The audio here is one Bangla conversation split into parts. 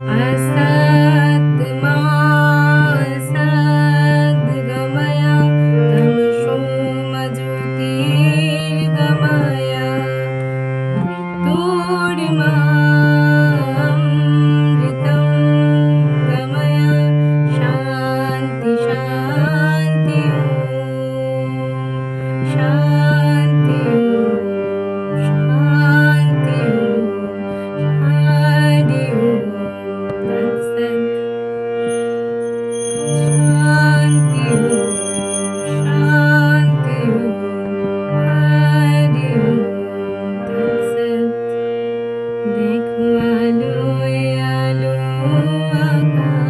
I. দেখো আলো আলো আকাশ।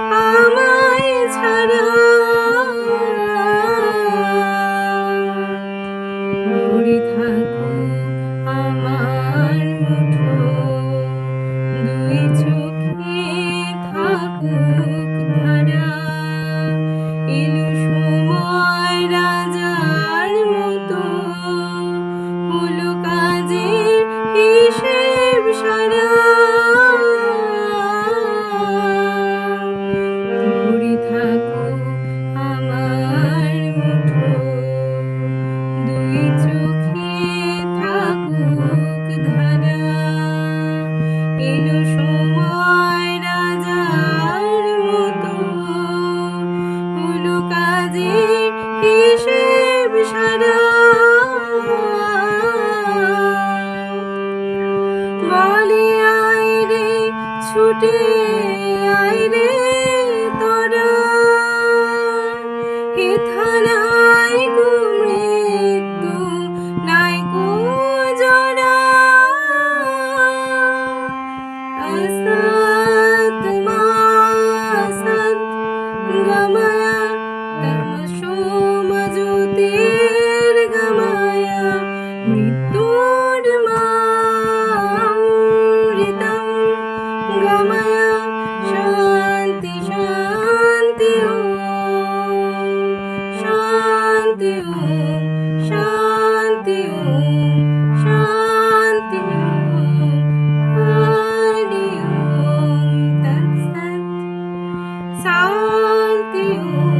ছুটে আয় রে তোরা। হে থানায় contigo.